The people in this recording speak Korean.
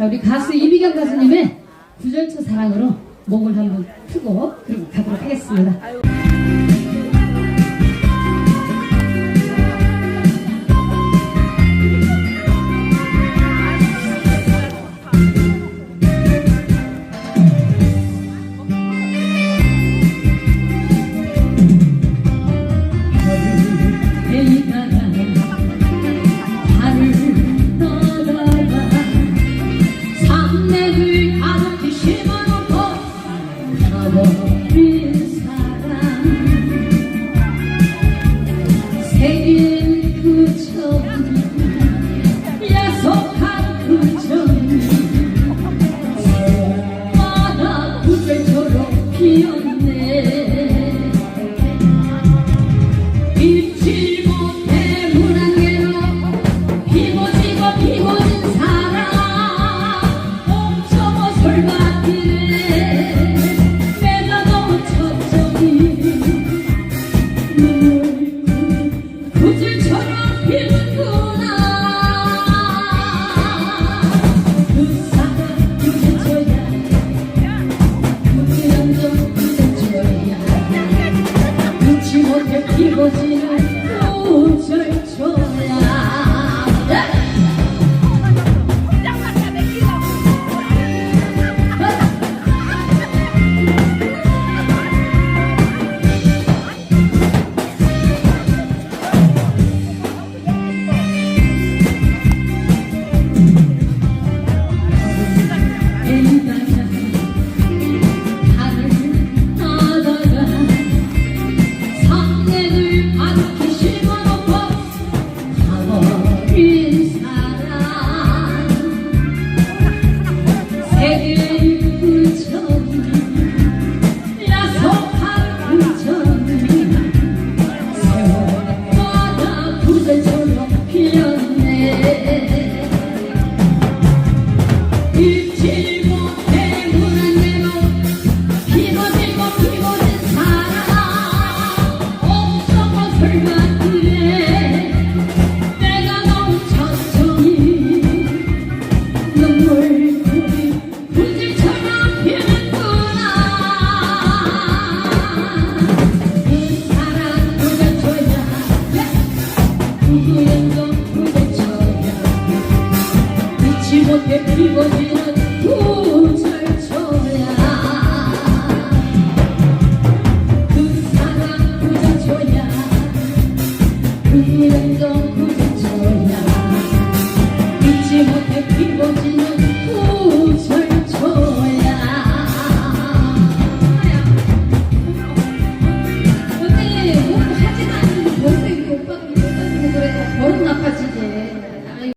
자 우리 가수 이미경 가수님의 구절초 사랑으로 목을 한번 풀고 그리고 가도록 하겠습니다. Thank you. 못해 피워지는 두절초야. 그 사랑 구절초야. 그 일도 구절초야. 잊지 못해 피워지는